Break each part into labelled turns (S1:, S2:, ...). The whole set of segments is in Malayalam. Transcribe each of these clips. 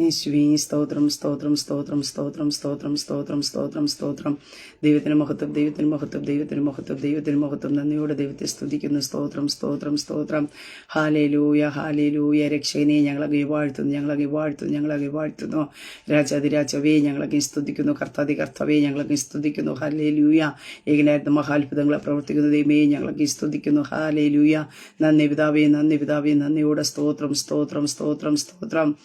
S1: യേശുവേ സ്തോത്രം സ്തോത്രം സ്തോത്രം സ്തോത്രം സ്തോത്രം സ്തോത്രം സ്തോത്രം സ്തോത്രം. ദൈവത്തിന് മഹത്വം ദൈവത്തിന് മഹത്വം ദൈവത്തിന് മഹത്വം ദൈവത്തിന് മഹത്വം. നന്ദിയോടെ ദൈവത്തെ സ്തുതിക്കുന്നു. സ്തോത്രം സ്തോത്രം സ്തോത്രം. ഹാലേ ലൂയ ഹാലേ ലൂയ രക്ഷകനെ ഞങ്ങളെ വാഴ്ത്തുന്നു ഞങ്ങളെ വാഴ്ത്തുന്നു ഞങ്ങളെ വാഴ്ത്തുന്നു. രാജാതിരാജവേ ഞങ്ങളൊക്കെ സ്തുതിക്കുന്നു. കർത്താതി കർത്താവേ ഞങ്ങളൊക്കെ സ്തുതിക്കുന്നു. ഹാലേ ലൂയ ഏകനായിരുന്നു മഹാത്ഭുതങ്ങളെ പ്രവർത്തിക്കുന്ന ദൈവമേ ഞങ്ങളൊക്കെ സ്തുതിക്കുന്നു. ഹാലേ ലൂയ നന്ദി പിതാവേ നന്ദി പിതാവേ. നന്ദിയോടെ സ്തോത്രം സ്തോത്രം സ്തോത്രം സ്തോത്രം.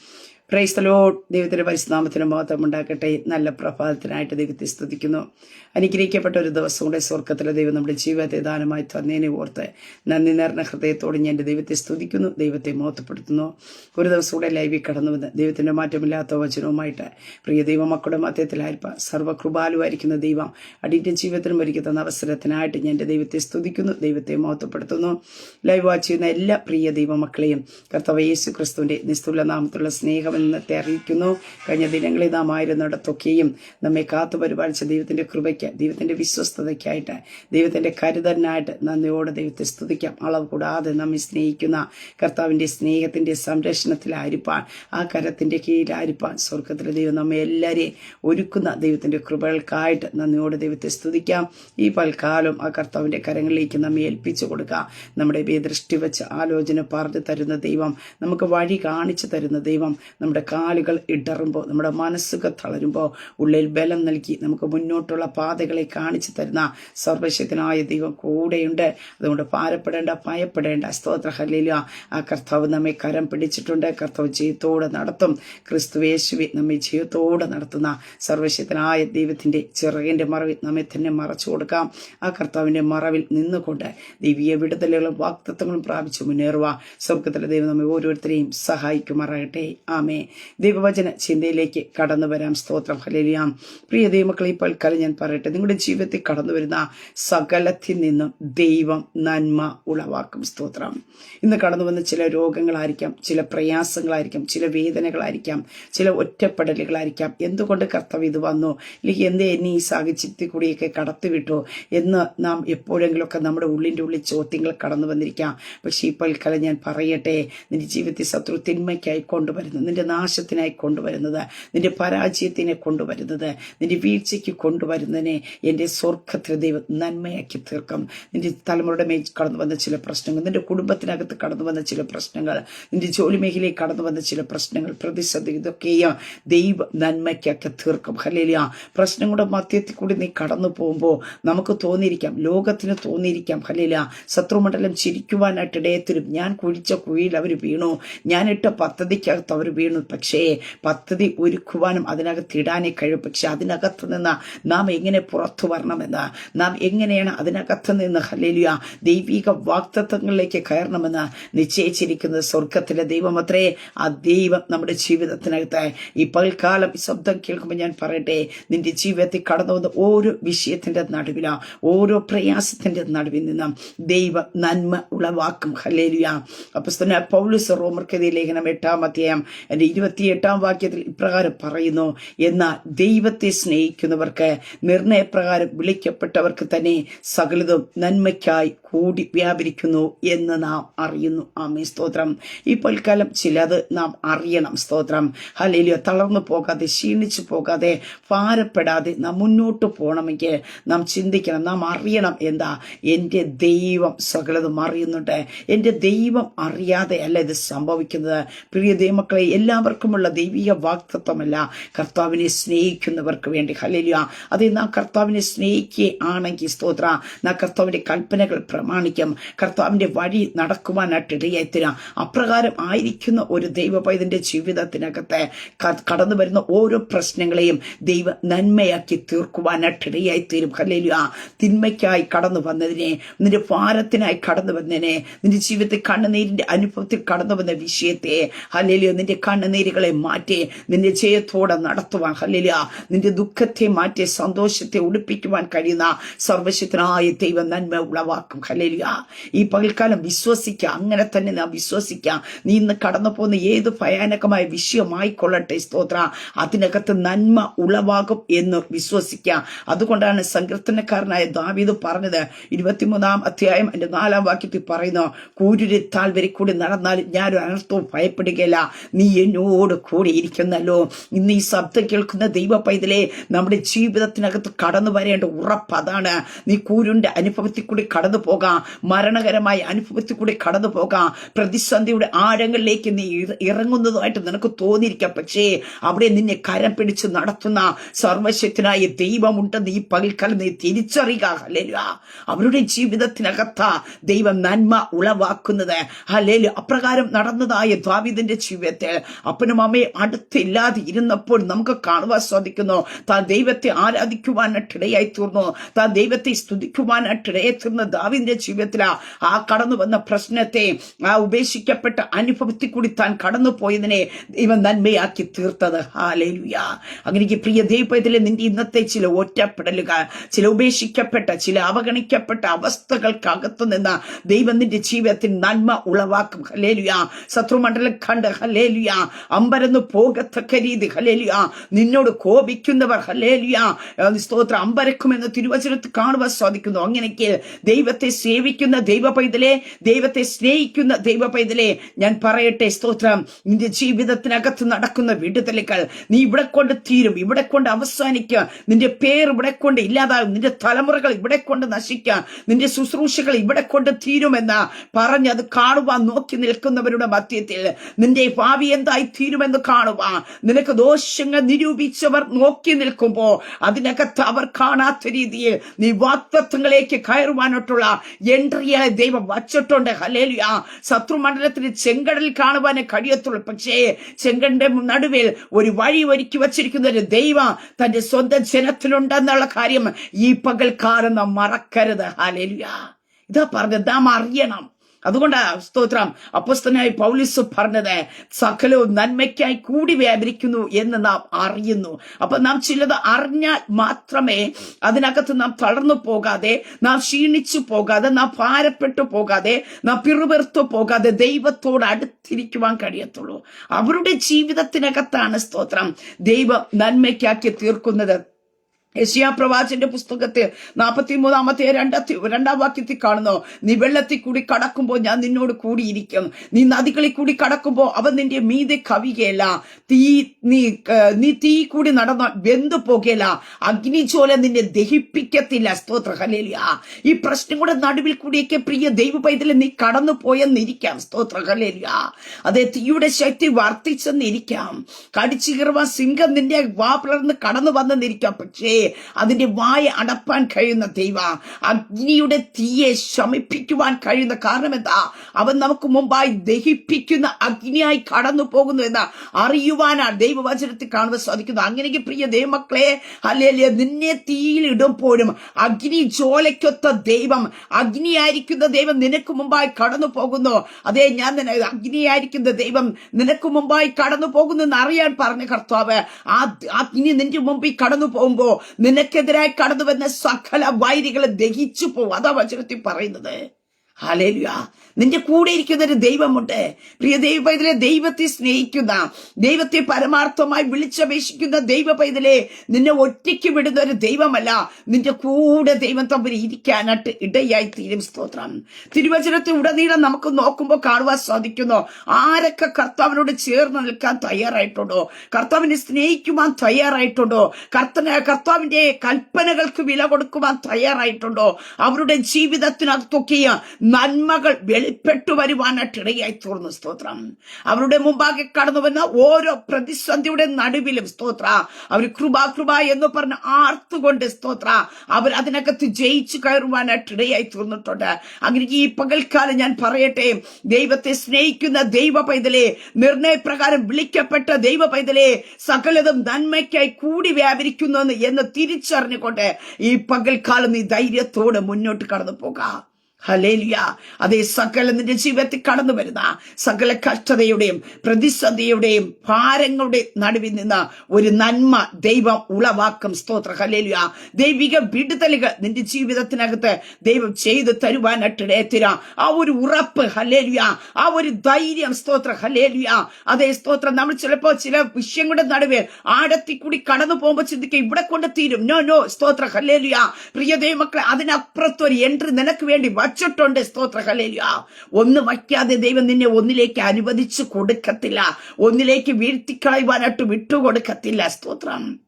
S1: പ്രൈസ്തലോ ദൈവത്തിന്റെ പരിശുദ്ധാമത്തിന് മഹത്വം ഉണ്ടാക്കട്ടെ. നല്ല പ്രഭാതത്തിനായിട്ട് ദൈവത്തെ സ്തുതിക്കുന്നു. അനുഗ്രഹിക്കപ്പെട്ട ഒരു ദിവസം കൂടെ സ്വർഗത്തിലെ ദൈവം നമ്മുടെ ജീവിതത്തെ ദാനമായി തന്നേനെ ഓർത്ത് നന്ദി നേർന്ന ഹൃദയത്തോടെ ഞാൻ എന്റെ ദൈവത്തെ സ്തുതിക്കുന്നു. ദൈവത്തെ മഹത്വപ്പെടുത്തുന്നു. ഒരു ദിവസം കൂടെ ലൈവിൽ കടന്നു വന്ന് ദൈവത്തിന്റെ മാറ്റമില്ലാത്ത വചനവുമായിട്ട് പ്രിയ ദൈവമക്കളുടെ മധ്യത്തിലായിരിപ്പ സർവകൃപാലുമായിരിക്കുന്ന ദൈവം അടിയുടെ ജീവിതത്തിനും ഒരുക്കുന്ന അവസരത്തിനായിട്ട് ഞാൻ എന്റെ ദൈവത്തെ സ്തുതിക്കുന്നു. ദൈവത്തെ മഹത്വപ്പെടുത്തുന്നു. ലൈവ് വാച്ച് ചെയ്യുന്ന എല്ലാ പ്രിയ ദൈവമക്കളെയും കർത്തവ യേശു ക്രിസ്തുവിന്റെ നിസ്തുല നാമത്തിലുള്ള സ്നേഹം എന്നത്തെ അറിയിക്കുന്നു. കഴിഞ്ഞ ദിനങ്ങളിൽ നാം ആയിരുന്നിടത്തൊക്കെയും നമ്മെ കാത്തു പരിപാലിച്ച ദൈവത്തിന്റെ കൃപയ്ക്ക് ദൈവത്തിന്റെ വിശ്വസ്തതയ്ക്കായിട്ട് ദൈവത്തിന്റെ കരുതലിനായിട്ട് നന്ദിയോടെ ദൈവത്തെ സ്തുതിക്കാം. അളവ് കൂടാതെ നമ്മെ സ്നേഹിക്കുന്ന കർത്താവിന്റെ സ്നേഹത്തിന്റെ സംരക്ഷണത്തിലായിരിപ്പാൻ ആ കരത്തിന്റെ കീഴിലായിരിപ്പാൻ സ്വർഗത്തിലെ ദൈവം നമ്മെ എല്ലാവരെയും ഒരുക്കുന്ന ദൈവത്തിന്റെ കൃപകൾക്കായിട്ട് നന്ദിയോടെ ദൈവത്തെ സ്തുതിക്കാം. ഈ പൽക്കാലം ആ കർത്താവിന്റെ കരങ്ങളിലേക്ക് നമ്മെ ഏൽപ്പിച്ചു കൊടുക്കാം നമ്മുടെ ദൃഷ്ടി വെച്ച് ആലോചന പറഞ്ഞു തരുന്ന ദൈവം നമുക്ക് വഴി കാണിച്ചു തരുന്ന ദൈവം നമ്മുടെ കാലുകൾ ഇടറുമ്പോൾ നമ്മുടെ മനസ്സുകൾ തളരുമ്പോൾ ഉള്ളിൽ ബലം നൽകി നമുക്ക് മുന്നോട്ടുള്ള പാതകളെ കാണിച്ചു തരുന്ന സർവശക്തനായ ദൈവം കൂടെയുണ്ട്. അതുകൊണ്ട് ഭാരപ്പെടേണ്ട ഭയപ്പെടേണ്ട. സ്തോത്ര. ഹല്ലേലൂയ. ആ കർത്താവ് നമ്മെ കരം പിടിച്ചിട്ടുണ്ട്. കർത്താവ് ജയത്തോടെ നടത്തും. ക്രിസ്തു യേശുവി നമ്മെ ജയത്തോടെ നടത്തുന്ന സർവശക്തനായ ദൈവത്തിന്റെ ചിറകിന്റെ മറവിൽ നമ്മെ തന്നെ മറച്ചു കൊടുക്കാം. ആ കർത്താവിന്റെ മറവിൽ നിന്നുകൊണ്ട് ദൈവീയ വിടുതലുകളും വാക്തത്വങ്ങളും പ്രാപിച്ചു മുന്നേറുക സ്വർഗത്തിലെ ദൈവം നമ്മെ ഓരോരുത്തരെയും സഹായിക്കുമാറാകട്ടെ. ആമേ ദൈവവചന ചിന്തയിലേക്ക് കടന്നു വരാം. സ്തോത്രം. ഹലേലിയാം പ്രിയ ദൈവമക്കളെ ഇപ്പോൾ കല ഞാൻ പറയട്ടെ. നിങ്ങളുടെ ജീവിതത്തിൽ കടന്നു വരുന്ന സകലത്തിൽ നിന്നും ദൈവം നന്മ ഉളവാക്കും. സ്തോത്രം. ഇന്ന് കടന്നു വന്ന ചില രോഗങ്ങളായിരിക്കാം ചില പ്രയാസങ്ങളായിരിക്കാം ചില വേദനകളായിരിക്കാം ചില ഒറ്റപ്പെടലുകളായിരിക്കാം. എന്തുകൊണ്ട് കർത്തവ്യം ഇത് വന്നു? അല്ലെങ്കിൽ എന്തേ എന്നെ ഈ സാഹചര്യത്തിൽ കൂടിയൊക്കെ കടത്തിവിട്ടു എന്ന് നാം എപ്പോഴെങ്കിലുമൊക്കെ നമ്മുടെ ഉള്ളിന്റെ ഉള്ളിൽ ചോദ്യങ്ങൾ കടന്നു വന്നിരിക്കാം. പക്ഷേ ഇപ്പോൾ കല ഞാൻ പറയട്ടെ നിന്റെ ജീവിതത്തിൽ ശത്രു തിന്മയ്ക്കായി കൊണ്ടുവരുന്നു. നിന്റെ നാശത്തിനായി കൊണ്ടുവരുന്നത് നിന്റെ പരാജയത്തിനെ കൊണ്ടുവരുന്നത് നിന്റെ വീഴ്ചയ്ക്ക് കൊണ്ടുവരുന്നതിനെ എന്റെ സ്വർഗത്തിൽ ദൈവം നന്മയാക്കി തീർക്കും. നിന്റെ തലമുറയുടെ മേൽ കടന്നു വന്ന ചില പ്രശ്നങ്ങൾ നിന്റെ കുടുംബത്തിനകത്ത് കടന്നു വന്ന ചില പ്രശ്നങ്ങൾ നിന്റെ ജോലി മേഖലയിൽ കടന്നു വന്ന ചില പ്രശ്നങ്ങൾ പ്രതിസന്ധി ഇതൊക്കെയും ദൈവ നന്മയ്ക്കൊക്കെ തീർക്കും. ഹലേലിയ പ്രശ്നങ്ങളുടെ മധ്യത്തിൽ കൂടി നീ കടന്നു പോകുമ്പോൾ നമുക്ക് തോന്നിയിരിക്കാം ലോകത്തിന് തോന്നിയിരിക്കാം. ഹലേലിയ ശത്രുമണ്ഡലം ചിരിക്കുവാനായിട്ട് ഇടയത്തിലും ഞാൻ കുഴിച്ച കുഴിയിൽ അവർ വീണു. ഞാൻ ഇട്ട പദ്ധതിക്കകത്ത് അവർ വീണു. പക്ഷേ പദ്ധതി ഒരുക്കുവാനും അതിനകത്ത് ഇടാനേ കഴിയും. പക്ഷെ അതിനകത്ത് നിന്ന് നാം എങ്ങനെ പുറത്തു വരണമെന്ന് നാം എങ്ങനെയാണ് അതിനകത്ത് നിന്ന് ഹലേലിയ ദൈവിക വാക്തത്വങ്ങളിലേക്ക് കയറണമെന്ന് നിശ്ചയിച്ചിരിക്കുന്നത് സ്വർഗത്തിലെ ദൈവമത്രേ ആ ദൈവം നമ്മുടെ ജീവിതത്തിനകത്ത്. ഈ പൽക്കാലം ഈ ശബ്ദം കേൾക്കുമ്പോൾ ഞാൻ പറയട്ടെ നിന്റെ ജീവിതത്തിൽ കടന്നു വന്ന ഓരോ വിഷയത്തിന്റെ നടുവില ഓരോ പ്രയാസത്തിന്റെ നടുവിൽ നിന്നും ദൈവ നന്മ ഉളവാക്കും. ഹലേലിയ അപ്പൊ പൗലുസ് റോമർക്കെതിരെ ലേഖനം എട്ടാം അധ്യായം എന്റെ ഇരുപത്തിയെട്ടാം വാക്യത്തിൽ ഇപ്രകാരം പറയുന്നു എന്നാൽ ദൈവത്തെ സ്നേഹിക്കുന്നവർക്ക് നിർണയപ്രകാരം വിളിക്കപ്പെട്ടവർക്ക് തന്നെ സകലതും നന്മയ്ക്കായി കൂടി വ്യാപരിക്കുന്നു എന്ന് നാം അറിയുന്നു. ആമേ സ്തോത്രം. ഈ കാലം ചിലത് നാം അറിയണം. സ്തോത്രം. ഹലേലിയോ തളർന്നു പോകാതെ ക്ഷീണിച്ചു പോകാതെ ഭാരപ്പെടാതെ നാം മുന്നോട്ട് പോകണമെങ്കിൽ നാം ചിന്തിക്കണം. നാം അറിയണം എന്താ? എന്റെ ദൈവം സകലതും അറിയുന്നുണ്ട്. എന്റെ ദൈവം അറിയാതെ അല്ല ഇത് സംഭവിക്കുന്നത്. പ്രിയ ദൈവമക്കളെ എല്ലാവർക്കുമുള്ള ദൈവിക വാക്തത്വമല്ല കർത്താവിനെ സ്നേഹിക്കുന്നവർക്ക് വേണ്ടി. ഹലേലിയ അത് നാം കർത്താവിനെ സ്നേഹിക്കുക ആണെങ്കിൽ സ്തോത്ര. നാം കർത്താവിന്റെ കൽപ്പനകൾ പ്രമാണിക്കും. കർത്താവിന്റെ വഴി നടക്കുവാനായിട്ട് ഇടയായിത്തരാം. അപ്രകാരം ആയിരിക്കുന്ന ഒരു ദൈവ പൈതന്റെ ജീവിതത്തിനകത്തെ കടന്നു വരുന്ന ഓരോ പ്രശ്നങ്ങളെയും ദൈവ നന്മയാക്കി തീർക്കുവാനായിട്ട് ഇടയായിത്തീരും. ഹലേലിയ തിന്മയ്ക്കായി കടന്നു വന്നതിനെ നിന്റെ ഭാരത്തിനായി കടന്നു വന്നതിനെ നിന്റെ ജീവിതത്തിൽ കണ്ണുനീരിന്റെ അനുഭവത്തിൽ കടന്നു വന്ന വിഷയത്തെ ഹലേലിയ നിന്റെ കണ്ണുനീരുകളെ മാറ്റി നിന്റെ ജയത്തോടെ നടത്തുവാൻ ഹലേലിയ നിന്റെ ദുഃഖത്തെ മാറ്റി സന്തോഷത്തെ ഉടുപ്പിക്കുവാൻ കഴിയുന്ന സർവശക്തനായ ദൈവം നന്മ ഉളവാക്കും. ഹലേലിയ ഈ പകൽക്കാലം വിശ്വസിക്കുക അങ്ങനെ തന്നെ നാം വിശ്വസിക്കാം. നീ ഇന്ന് കടന്നു പോകുന്ന ഏത് ഭയാനകമായ വിഷയമായിക്കൊള്ളട്ടെ സ്തോത്ര. അതിനകത്ത് നന്മ ഉളവാകും എന്ന് വിശ്വസിക്കുക അതുകൊണ്ടാണ് സങ്കീർത്തനക്കാരനായ ദാവീദ് പറഞ്ഞത്. ഇരുപത്തിമൂന്നാം അധ്യായം എന്റെ നാലാം വാക്യത്തിൽ പറയുന്നു കൂരുരുത്താൽ വരെ കൂടി നടന്നാൽ ഞാനൊരു അനർത്ഥവും ഭയപ്പെടുകയില്ല. നീ എന്നോട് കൂടെ ഇരിക്കുന്നല്ലോ. ഇന്ന് ഈ ശബ്ദം കേൾക്കുന്ന ദൈവ പൈതലെ നമ്മുടെ ജീവിതത്തിനകത്ത് കടന്നു വരേണ്ട ഉറപ്പ് അതാണ്. നീ കൂരുന്റെ അനുഭവത്തിൽ കൂടി കടന്നു പോകാം. മരണകരമായ അനുഭവത്തിൽ കൂടി കടന്നു പോകാം. പ്രതിസന്ധിയുടെ ആഴങ്ങളിലേക്ക് നീ ഇറങ്ങുന്നതുമായിട്ട് നിനക്ക് തോന്നിയിരിക്കാം. പക്ഷേ അവിടെ നിന്നെ കരം പിടിച്ച് നടത്തുന്ന സർവശക്തനായ ദൈവമുണ്ടെന്ന് ഈ പകൽക്കാലം നീ തിരിച്ചറിയുക. ഹലേലു അവരുടെ ജീവിതത്തിനകത്ത ദൈവം നന്മ ഉളവാക്കുന്നത്. ഹലേലു അപ്രകാരം നടന്നതായ ദാവീദിന്റെ ജീവിതത്തിൽ അപ്പനും അമ്മയും അടുത്തില്ലാതെ ഇരുന്നപ്പോൾ നമുക്ക് കാണുവാൻ സാധിക്കുന്നു. താൻ ദൈവത്തെ ആരാധിക്കുവാനായിട്ടിടയായി തീർന്നു. താൻ ദൈവത്തെ സ്തുതിക്കുവാനായിട്ടിടയായി തീർന്ന ദാവിന്റെ ജീവിതത്തിൽ ആ കടന്നു വന്ന പ്രശ്നത്തെ ആ ഉപേക്ഷിക്കപ്പെട്ട അനുഭവത്തിൽ കൂടി താൻ കടന്നു പോയതിനെ ദൈവം നന്മയാക്കി തീർത്തത്. ഹാലേലുയ അങ്ങനെ പ്രിയ ദൈവത്തിലെ നിന്റെ ഇന്നത്തെ ചില ഒറ്റപ്പെടലുകൾ ചില ഉപേക്ഷിക്കപ്പെട്ട ചില അവഗണിക്കപ്പെട്ട അവസ്ഥകൾക്കകത്തു നിന്ന് ദൈവം നിന്റെ ജീവിതത്തിൽ നന്മ ഉളവാക്കും. ഹലേലുയ ശത്രുമണ്ഡലം കണ്ട് ഹലേലുയ അമ്പരന്ന് പോകത്തക്ക രീതി ഹലേലുയ നിന്നോട് കോപിക്കുന്നവർ ഹലേലുയ സ്തോത്രം. അമ്പരക്കുമെന്ന് തിരുവചനത്തിൽ കാണുവാൻ സാധിക്കുന്നു. അങ്ങനെയൊക്കെ ദൈവത്തെ സേവിക്കുന്ന ദൈവ പൈതലെ ദൈവത്തെ സ്നേഹിക്കുന്ന ദൈവ പൈതലെ ഞാൻ പറയട്ടെ സ്തോത്രം. നിന്റെ ജീവിതത്തിനകത്ത് നടക്കുന്ന വിടുതലുകൾ നീ ഇവിടെ കൊണ്ട് തീരും ഇവിടെ കൊണ്ട് അവസാനിക്കുക. നിന്റെ പേർ ഇവിടെ കൊണ്ട് ഇല്ലാതാകും നിന്റെ തലമുറകൾ ഇവിടെ കൊണ്ട് നശിക്കുക. നിന്റെ ശുശ്രൂഷകൾ ഇവിടെ കൊണ്ട് തീരുമെന്ന് പറഞ്ഞ് അത് കാണുവാൻ നോക്കി നിൽക്കുന്നവരുടെ മധ്യത്തിൽ. നിന്റെ ഭാവി എന്തായി തീരുമെന്ന് കാണുക നിനക്ക് ദോഷങ്ങൾ നിരൂപിച്ചവർ നോക്കി നിൽക്കുമ്പോ അതിനകത്ത് അവർ കാണാത്ത രീതിയിൽ നീ വാക്തത്വങ്ങളിലേക്ക് കയറുവാനായിട്ടുള്ള എൻട്രിയായ ദൈവം വച്ചിട്ടുണ്ട്. ഹലേലിയ ശത്രുമണ്ഡലത്തിന് ചെങ്കടൽ കാണുവാനേ കഴിയത്തുള്ളൂ. പക്ഷേ ചെങ്കടന്റെ നടുവിൽ ഒരു വഴി ഒരുക്കി വച്ചിരിക്കുന്ന ഒരു ദൈവം തന്റെ സ്വന്തം ജനത്തിലുണ്ടെന്നുള്ള കാര്യം ഈ പകൽക്കാലം നാം മറക്കരുത്. ഹലേലിയ ഇതാ പറഞ്ഞത്. നാം അറിയണം. അതുകൊണ്ട് സ്തോത്രം. അപ്പസ്തനായി പൗലിസ് പറഞ്ഞത് സകലവും നന്മയ്ക്കായി കൂടി വ്യാപരിക്കുന്നു എന്ന് നാം അറിയുന്നു. അപ്പൊ നാം ചിലത് അറിഞ്ഞാൽ മാത്രമേ അതിനകത്ത് നാം തളർന്നു പോകാതെ നാം ക്ഷീണിച്ചു പോകാതെ നാം ഭാരപ്പെട്ടു പോകാതെ നാം പിറുപെറുത്തു പോകാതെ ദൈവത്തോട് അടുത്തിരിക്കുവാൻ കഴിയത്തുള്ളൂ. അവരുടെ ജീവിതത്തിനകത്താണ് സ്തോത്രം. ദൈവം നന്മയ്ക്കാക്കി തീർക്കുന്നത്. യശിയാ പ്രവാചന്റെ പുസ്തകത്തിൽ നാൽപ്പത്തി മൂന്നാമത്തെ രണ്ടാത്തി രണ്ടാം വാക്യത്തിൽ കാണുന്നു നീ വെള്ളത്തിൽ കൂടി കടക്കുമ്പോൾ ഞാൻ നിന്നോട് കൂടിയിരിക്കും. നീ നദികളിൽ കൂടി കടക്കുമ്പോൾ അവൻ നിന്റെ മീതെ കവികയല്ല തീ നീ നീ തീ കൂടി നടന്ന വെന്തു പോകുകയില്ല അഗ്നിജോല നിന്നെ ദഹിപ്പിക്കത്തില്ല. സ്തോത്ര. ഹലേലിയ ഈ പ്രശ്നം കൂടെ നടുവിൽ കൂടിയൊക്കെ പ്രിയ ദൈവ പൈതലിൽ നീ കടന്നു പോയെന്നിരിക്കാം സ്തോത്ര. ഹലേലിയ അതെ തീയുടെ ശക്തി വർദ്ധിച്ചെന്നിരിക്കാം. കടിച്ചു കീറുവാൻ സിംഹം നിന്റെ വാ പിളർന്ന് കടന്നു വന്നെന്നിരിക്കാം പക്ഷേ അതിന്റെ വായ അടപ്പാൻ കഴിയുന്ന ദൈവ അഗ്നിയുടെ തീയെ ശമിപ്പിക്കുവാൻ കഴിയുന്ന കാരണം എന്താ? അവൻ നമുക്ക് മുമ്പായി ദഹിപ്പിക്കുന്ന അഗ്നിയായി കടന്നു പോകുന്നു എന്ന് അറിയുവാനാണ് ദൈവവചനത്തിൽ കാണുവാൻ സാധിക്കുന്നത് അങ്ങനെയെങ്കിൽ പ്രിയ ദൈവമക്കളെ അല്ലെ നിന്നെ തീയിൽ ഇടുമ്പോഴും അഗ്നി ജോലയ്ക്കൊത്ത ദൈവം അഗ്നിയായിരിക്കുന്ന ദൈവം നിനക്ക് മുമ്പായി കടന്നു പോകുന്നു അതേ ഞാൻ അഗ്നിയായിരിക്കുന്ന ദൈവം നിനക്ക് മുമ്പായി കടന്നു പോകുന്നു എന്ന് അറിയാൻ പറഞ്ഞ കർത്താവ് ആ അഗ്നി നിന്റെ മുമ്പിൽ കടന്നു പോകുമ്പോ നിനക്കെതിരായി കടന്നു വന്ന സകല വൈരികളെ ദഹിച്ചു പോവും അതാ വചനത്തിൽ പറയുന്നത്. ഹാലേലുയ നിന്റെ കൂടെ ഇരിക്കുന്ന ഒരു ദൈവമുണ്ട്. പ്രിയ ദൈവ പൈതലെ ദൈവത്തെ സ്നേഹിക്കുന്ന ദൈവത്തെ പരമാർത്ഥമായി വിളിച്ചപേക്ഷിക്കുന്ന ദൈവ പൈതലെ നിന്നെ ഒറ്റയ്ക്ക് വിടുന്ന ഒരു ദൈവമല്ല. നിന്റെ കൂടെ ദൈവം തമ്മിൽ ഇരിക്കാനായിട്ട് ഇടയായി തീരും സ്തോത്രം. തിരുവചനത്തെ ഉടനീളം നമുക്ക് നോക്കുമ്പോൾ കാണുവാൻ സാധിക്കുന്നു. ആരൊക്കെ കർത്താവിനോട് ചേർന്ന് നിൽക്കാൻ തയ്യാറായിട്ടുണ്ടോ? കർത്താവിനെ സ്നേഹിക്കുവാൻ തയ്യാറായിട്ടുണ്ടോ? കർത്തന കർത്താവിന്റെ കൽപ്പനകൾക്ക് വില കൊടുക്കുവാൻ തയ്യാറായിട്ടുണ്ടോ? അവരുടെ ജീവിതത്തിനകത്തൊക്കെ നന്മകൾ വെളിപ്പെട്ടു വരുവാനായിട്ട് ഇടയായി തീർന്നു സ്തോത്രം. അവരുടെ മുമ്പാകെ കടന്നു വന്ന ഓരോ പ്രതിസന്ധിയുടെ നടുവിലും സ്തോത്ര. അവർ കൃപാ കൃപ എന്ന് പറഞ്ഞ് ആർത്തുകൊണ്ട് സ്തോത്ര. അവർ അതിനകത്ത് ജയിച്ചു കയറുവാനായിട്ട് ഇടയായി തീർന്നിട്ടുണ്ട്. അങ്ങനെ ഈ പകൽക്കാലം ഞാൻ പറയട്ടെ ദൈവത്തെ സ്നേഹിക്കുന്ന ദൈവ പൈതലെ നിർണയപ്രകാരം വിളിക്കപ്പെട്ട ദൈവ പൈതലെ സകലതും നന്മയ്ക്കായി കൂടി വ്യാപരിക്കുന്നു എന്ന് തിരിച്ചറിഞ്ഞുകൊണ്ട് ഈ പകൽക്കാലം നീ ധൈര്യത്തോടെ മുന്നോട്ട് കടന്നു പോകാം. ഹലേലിയ അതേ സകല നിന്റെ ജീവിതത്തിൽ കടന്നു വരുന്ന സകല കഷ്ടതയുടെയും പ്രതിസന്ധിയുടെയും ഭാരങ്ങളുടെ നടുവിൽ നിന്ന് ഒരു നന്മ ദൈവം ഉളവാക്കും. സ്തോത്ര. ഹലേലിയ ദൈവിക വിടുതലുകൾ നിന്റെ ജീവിതത്തിനകത്ത് ദൈവം ചെയ്തു തരുവാനായിട്ടിടയത്തിര ആ ഒരു ഉറപ്പ് ഹലേലിയ ആ ഒരു ധൈര്യം സ്തോത്ര. ഹലേലിയ അതേ സ്തോത്രം. നമ്മൾ ചിലപ്പോ ചില വിഷയങ്ങളുടെ നടുവിൽ ആടത്തി കൂടി കടന്നു പോകുമ്പോൾ ചിന്തിക്കുക ഇവിടെ കൊണ്ട് തീരും. നോ നോ സ്തോത്ര. ഹലേലിയ പ്രിയ ദൈവമക്കളെ അതിനപ്പുറത്തൊരു എൻട്രി നിനക്ക് വേണ്ടി വച്ചിട്ടുണ്ട് സ്തോത്ര. ഹലേലിയ ഒന്ന് വയ്ക്കാതെ ദൈവം നിന്നെ ഒന്നിലേക്ക് അനുവദിച്ചു കൊടുക്കത്തില്ല. ഒന്നിലേക്ക് വീഴ്ത്തിക്കളയുവാനായിട്ട് വിട്ടുകൊടുക്കത്തില്ല. സ്തോത്രം.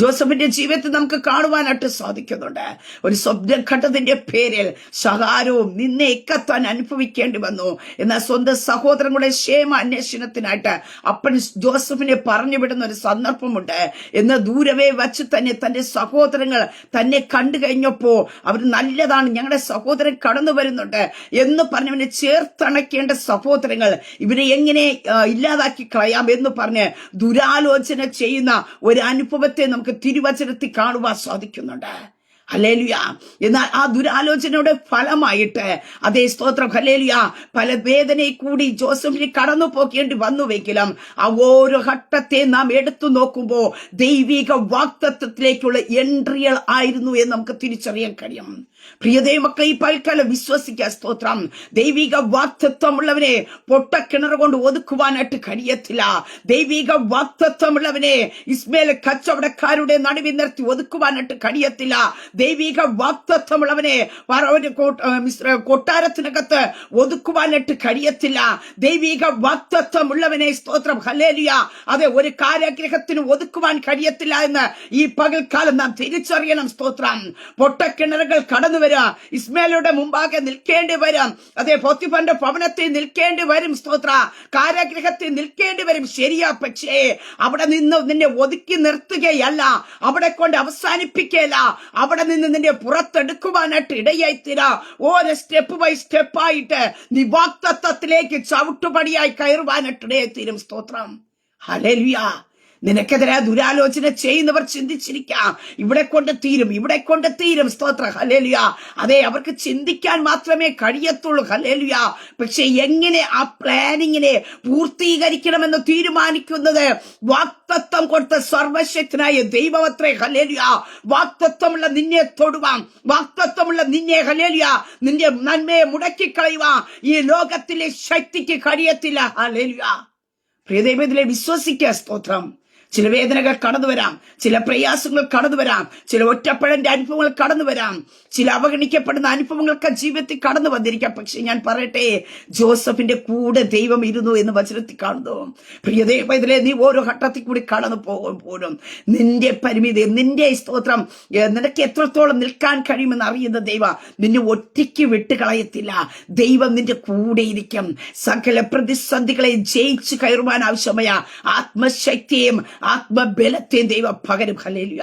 S1: ജോസഫിന്റെ ജീവിതത്തിൽ നമുക്ക് കാണുവാനായിട്ട് സാധിക്കുന്നുണ്ട്. ഒരു സ്വപ്നഘട്ടത്തിന്റെ പേരിൽ സഹാരവും നിന്നെയൊക്കെ താൻ അനുഭവിക്കേണ്ടി വന്നു. എന്നാൽ സ്വന്തം സഹോദരങ്ങളുടെ ക്ഷേമ അന്വേഷണത്തിനായിട്ട് അപ്പൻ ജോസഫിനെ പറഞ്ഞു വിടുന്ന ഒരു സന്ദർഭമുണ്ട്. എന്ന് ദൂരവേ വച്ച് തന്നെ തന്റെ സഹോദരങ്ങൾ തന്നെ കണ്ടു കഴിഞ്ഞപ്പോ അവർ നല്ലതാണ് ഞങ്ങളുടെ സഹോദരൻ കടന്നു വരുന്നുണ്ട് എന്ന് പറഞ്ഞവനെ ചേർത്തണയ്ക്കേണ്ട സഹോദരങ്ങൾ ഇവരെ എങ്ങനെ ഇല്ലാതാക്കി കളയാം എന്ന് പറഞ്ഞ് ദുരാലോചന ചെയ്യുന്ന ഒരു അനുഭവത്തെ നമുക്ക് തിരുവചനത്തിൽ കാണുവാൻ സാധിക്കുന്നുണ്ട്. ഹലേലുയ എന്നാൽ ആ ദുരാലോചനയുടെ ഫലമായിട്ട് അതേ സ്തോത്രം ഹലേലുയ പല വേദനയെ കൂടി ജോസഫിന് കടന്നു പോക്കേണ്ടി വന്നുവെങ്കിലും ആ ഓരോ ഘട്ടത്തെ നാം എടുത്തു നോക്കുമ്പോൾ ദൈവിക വാക്തത്വത്തിലേക്കുള്ള എൻട്രികൾ ആയിരുന്നു എന്ന് നമുക്ക് തിരിച്ചറിയാൻ കഴിയും. പ്രിയതേ ദൈവമക്കളെ ഈ പൽക്കാലം വിശ്വസിക്കുക സ്തോത്രം. ദൈവിക വാക്തത്വമുള്ളവനെ പൊട്ടക്കിണർ കൊണ്ട് ഒതുക്കുവാനായിട്ട് കഴിയത്തില്ല. ദൈവിക വാക്തത്വമുള്ളവനെ ഇസ്മേൽ കച്ചവടക്കാരുടെ നടുവിൽ നിർത്തി ഒതുക്കുവാനായിട്ട് കഴിയത്തില്ല. ദൈവിക വാക്തത്വമുള്ളവനെ കൊട്ടാരത്തിനകത്ത് ഒതുക്കുവാനായിട്ട് കഴിയത്തില്ല. ദൈവിക വാക്തത്വമുള്ളവനെ സ്തോത്രം. ഹലേലിയ അതെ ഒരു കാര്യഗ്രഹത്തിന് ഒതുക്കുവാൻ കഴിയത്തില്ല എന്ന് ഈ പകൽക്കാലം നാം തിരിച്ചറിയണം. സ്തോത്രം. പൊട്ടക്കിണറുകൾ കടന്നു വരാ. ഇസ്മേലയുടെ മുമ്പാകെ നിൽക്കേണ്ടി വരും. അതെ പോത്തിഫന്റെ ഭവനത്തിൽ നിൽക്കേണ്ടി വരും സ്തോത്ര. കാരാഗ്രഹത്തിൽ നിൽക്കേണ്ടി വരും ശരിയാ പക്ഷേ. അവിടെ നിന്ന് നിന്നെ ഒതുക്കി നിർത്തുകയല്ല. അവിടെ കൊണ്ട് അവസാനിപ്പിക്കുകയല്ല. അവിടെ നിന്ന് നിന്നെ പുറത്തെടുക്കുവാനായിട്ട് ഇടയായി തീരാ ഓരോ സ്റ്റെപ്പ് ബൈ സ്റ്റെപ്പായിട്ട് നീ വാക്തത്വത്തിലേക്ക് ചവിട്ടുപടിയായി കയറുവാനായിട്ട് ഇടയായി തീരും സ്തോത്രം. ഹലേലുയ നിനക്കെതിരെ ദുരാലോചന ചെയ്യുന്നവർ ചിന്തിച്ചിരിക്കാം. ഇവിടെ കൊണ്ട് തീരും ഇവിടെ കൊണ്ട് തീരും. സ്തോത്ര. ഹലേലുയ അതെ അവർക്ക് ചിന്തിക്കാൻ മാത്രമേ കഴിയത്തുള്ളൂ. ഹലേലുയ പക്ഷെ എങ്ങനെ ആ പ്ലാനിങ്ങിനെ പൂർത്തീകരിക്കണമെന്ന് തീരുമാനിക്കുന്നത്? വാക്തത്വം കൊടുത്ത സർവശക്തനായ ദൈവമത്രേ ഹലേലുയ വാക്തത്വമുള്ള നിന്നെ തൊടുവാം. വാക്തത്വമുള്ള നിന്നെ ഹലേലുയ നിന്റെ നന്മയെ മുടക്കി കളയുവാം ഈ ലോകത്തിലെ ശക്തിക്ക് കഴിയത്തില്ല. ഹലേലുയ പ്രിയദൈവത്തിലെ വിശ്വസിക്കുക സ്തോത്രം. ചില വേദനകൾ കടന്നു വരാം. ചില പ്രയാസങ്ങൾ കടന്നു വരാം. ചില ഒറ്റപ്പഴന്റെ അനുഭവങ്ങൾ കടന്നു വരാം. ചില അവഗണിക്കപ്പെടുന്ന അനുഭവങ്ങളൊക്കെ ജീവിതത്തിൽ കടന്നു വന്നിരിക്കാം. പക്ഷെ ഞാൻ പറയട്ടെ ജോസഫിന്റെ കൂടെ ദൈവം ഇരുന്നു എന്ന് വചനത്തിൽ കാണുന്നു. പ്രിയ ദൈവത്തിലെ നീ ഓരോ ഘട്ടത്തിൽ കൂടി കടന്നു പോകുമ്പോഴും നിന്റെ പരിമിതി നിന്റെ സ്തോത്രം നിനക്ക് എത്രത്തോളം നിൽക്കാൻ കഴിയുമെന്ന് അറിയുന്ന ദൈവ നിന്നെ ഒറ്റയ്ക്ക് വിട്ടുകളയത്തില്ല. ദൈവം നിന്റെ കൂടെ ഇരിക്കും. സകല പ്രതിസന്ധികളെ ജയിച്ചു കയറുവാൻ ആവശ്യമായ ആത്മശക്തിയും ആത്മബലത്തെയും ദൈവം പകരും ഹലേലുയ